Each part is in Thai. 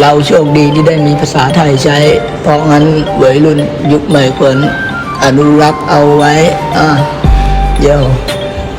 เราโชคดีที่ได้มีภาษาไทยใช้ เพราะงั้นวัยรุ่นยุคใหม่ควรอนุรักษ์เอาไว้อะเดี๋ยว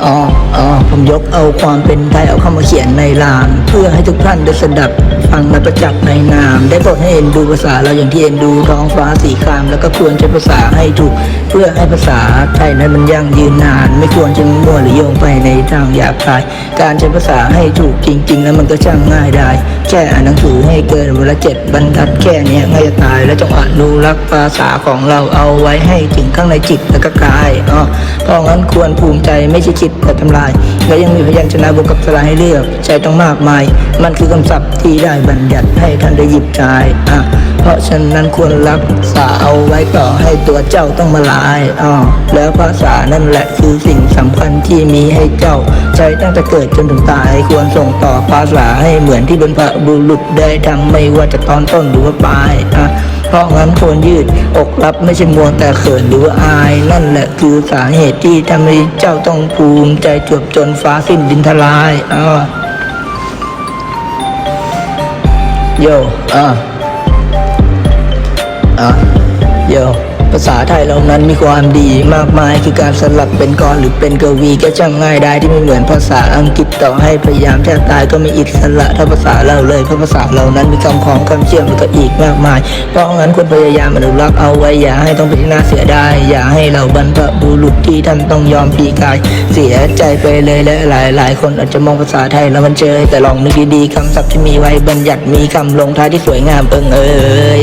อ๋อ อ๋อผมยกเอาความเป็นไทยเอาเข้ามาเขียนในราม เพื่อให้ทุกท่านได้สดับฟังและประจักษ์ในนาม ได้โปรดให้เอ็นดูภาษาเราอย่างที่เอ็นดูท้องฟ้าสีคราม แล้วก็ควรใช้ภาษาให้ถูก เพื่อให้ภาษาไทยนั้นมันยั่งยืนนาน ไม่ควรจะมั่วหรือโยงไปในทางหยาบคาย การใช้ภาษาให้ถูกจริง ๆ แล้วมันก็ช่างง่ายได้แค่อ่านหนังสือให้เกินเวละเจ็ดบรรทัดแค่นี้ง่ายจะตาย และจงอนุรักษ์ภาษาของเราเอาไว้ให้ถึงข้างในจิตและก็กายอ๋อเพราะงั้นควรภูมิใจไม่ใช่คิดแต่ทำลายและยังมีพยัญชนะบวกกับสระให้เลือกใช้ต้องมากมาย มันคือคำศัพท์ที่ได้บัญญัติให้ท่านได้หยิบใช้อะเพราะฉะนั้นควรรักษาเอาไว้ต่อให้ตัวเจ้าต้องมาลายอ๋อแล้วภาษานั่นแหละคือสิ่งสำคัญที่มีให้เจ้า ใช้ตั้งแต่เกิดจนถึงตายควรส่งต่อภาษาให้เหมือนที่บรรพบุรุษได้ทำไม่ว่าจะตอนต้นหรือว่าปลายอะ เพราะงั้นควรยืดอกรับไม่ใช่มัวแต่เขินหรืออาย นั่นแหละคือสาเหตุที่ทำให้เจ้าต้องภูมิใจจวบจนฟ้าสิ้นดินทลายอะโยอะอะโยาษาไทยเรานั้นมีความดีมากมายคือการสลับเป็นกรหรือเป็นกวีก็ช่างง่ายได้ที่ไม่เหมือนภาษาอังกฤษต่อให้พยายามแทบตายก็ไม่อิสระเท่าภาษาเราเลยเพราะภาษาเรานั้นมีคำของคำเชื่อมแล้วก็อีกมากมาย เพราะงั้นควรพยายามอนุรักษ์เอาไว้อย่าให้ต้องเป็นที่น่าเสียดายอย่าให้เราบรรพบุรุษที่ท่านต้องยอมปีกาย เสียใจไปเลยและหลายหลายคนอาจจะมองภาษาไทยแล้วมันเจอแต่ลองนึกดีๆคำศัพท์ที่มีไว้บัญญัติมีคำลงท้ายที่สวยงามเอิงเอ่ย